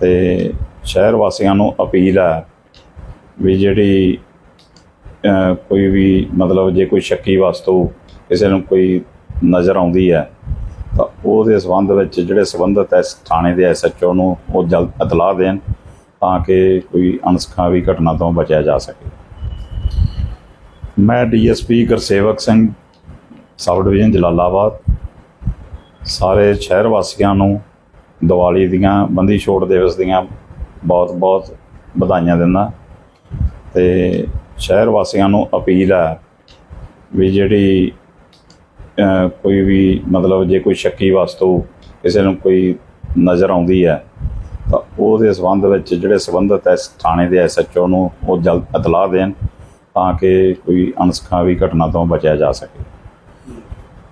ਤੇ ਸ਼ਹਿਰ ਵਾਸੀਆਂ ਨੂੰ ਅਪੀਲ ਹੈ ਵੀ ਜਿਹੜੀ ਕੋਈ ਵੀ ਮਤਲਬ ਜੇ ਕੋਈ ਸ਼ੱਕੀ ਵਸਤੂ ਕਿਸੇ ਨੂੰ ਕੋਈ ਨਜ਼ਰ ਆਉਂਦੀ ਹੈ, ਤਾਂ ਉਹਦੇ ਸੰਬੰਧ ਵਿੱਚ ਜਿਹੜੇ ਸੰਬੰਧਿਤ ਐਸ ਥਾਣੇ ਦੇ ਐਸਐਚਓ ਨੂੰ ਉਹ ਜਲਦ ਇਤਲਾਹ ਦੇਣ ਤਾਂ ਕਿ ਕੋਈ ਅਣਸਖਾਵੀ ਘਟਨਾ ਤੋਂ ਬਚਿਆ ਜਾ ਸਕੇ। ਮੈਂ DSP Gursewak Singh, sub division Jalalabad, ਸਾਰੇ ਸ਼ਹਿਰ ਵਾਸੀਆਂ ਨੂੰ ਦੀਵਾਲੀ ਦੀਆਂ, ਬੰਦੀ ਛੋੜ ਦਿਵਸ ਦੀਆਂ ਬਹੁਤ ਬਹੁਤ ਵਧਾਈਆਂ ਦਿੰਦਾ। ਤੇ ਸ਼ਹਿਰ ਵਾਸੀਆਂ ਨੂੰ ਅਪੀਲ ਹੈ ਵੀ ਜਿਹੜੀ ਕੋਈ ਵੀ ਮਤਲਬ ਜੇ ਕੋਈ ਸ਼ੱਕੀ ਵਸਤੂ ਕਿਸੇ ਨੂੰ ਕੋਈ ਨਜ਼ਰ ਆਉਂਦੀ ਹੈ, ਤਾਂ ਉਹਦੇ ਸੰਬੰਧ ਵਿੱਚ ਜਿਹੜੇ ਸੰਬੰਧਿਤ ਐਸ ਥਾਣੇ ਦੇ ਐਸਐਚਓ ਨੂੰ ਉਹ ਜਲਦ ਇਤਲਾਹ ਦੇਣ ਤਾਂ ਕਿ ਕੋਈ ਅਣਸਖਾਵੀ ਘਟਨਾ ਤੋਂ ਬਚਿਆ ਜਾ ਸਕੇ।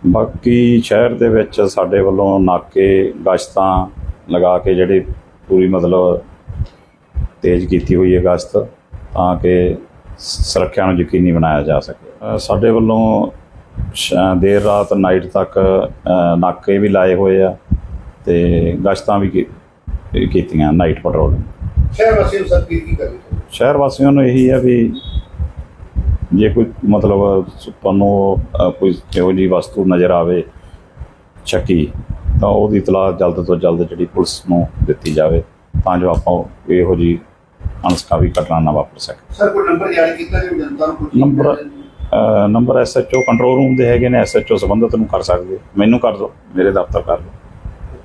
ਬਾਕੀ ਸ਼ਹਿਰ ਦੇ ਵਿੱਚ ਸਾਡੇ ਵੱਲੋਂ ਨਾਕੇ, ਗਸ਼ਤਾਂ ਲਗਾ ਕੇ ਜਿਹੜੀ ਪੂਰੀ ਮਤਲਬ ਤੇਜ਼ ਕੀਤੀ ਹੋਈ ਹੈ ਗਸ਼ਤ ਤਾਂ ਕਿ ਸੁਰੱਖਿਆ ਨੂੰ ਯਕੀਨੀ ਬਣਾਇਆ ਜਾ ਸਕੇ। ਸਾਡੇ ਵੱਲੋਂ ਦੇਰ ਰਾਤ ਨਾਈਟ ਤੱਕ ਨਾਕੇ ਵੀ ਲਾਏ ਹੋਏ ਆ ਤੇ ਗਸ਼ਤਾਂ ਵੀ ਕੀਤੀਆਂ ਨਾਈਟ ਪੈਟਰੋਲ ਸ਼ਹਿਰ ਵਾਸੀਆਂ ਨੂੰ ਸਰ ਕੀ ਕੀ ਕਰਨੀ ਚਾਹੀਦੀ? ਸ਼ਹਿਰ ਵਾਸੀਆਂ ਨੂੰ ਇਹੀ ਹੈ ਵੀ ਜੇ ਕੋਈ ਮਤਲਬ ਤੁਹਾਨੂੰ ਕੋਈ ਇਹੋ ਜਿਹੀ ਵਸਤੂ ਨਜ਼ਰ ਆਵੇ ਸ਼ੱਕੀ ਤਾਂ ਉਹਦੀ ਇਤਲਾਹ ਜਲਦ ਤੋਂ ਜਲਦ ਜਿਹੜੀ ਪੁਲਿਸ ਨੂੰ ਦਿੱਤੀ ਜਾਵੇ ਤਾਂ ਜੋ ਆਪਾਂ ਇਹੋ ਜਿਹੀ ਅਣਸਖਾਵੀ ਘਟਨਾ ਨਾ ਵਾਪਰ ਸਕੇ। ਸਰ ਕੋਈ ਨੰਬਰ ਜਾਰੀ ਕੀਤਾ ਜੀ ਜਨਤਾ ਨੂੰ number number SHO control room ਦੇ ਹੈਗੇ ਨੇ ਐਸਐਚਓ ਸੰਬੰਧਿਤ ਨੂੰ ਕਰ ਸਕਦੇ ਮੈਨੂੰ ਕਰ ਦਿਓ ਮੇਰੇ ਦਫ਼ਤਰ ਕਰ ਦਿਓ।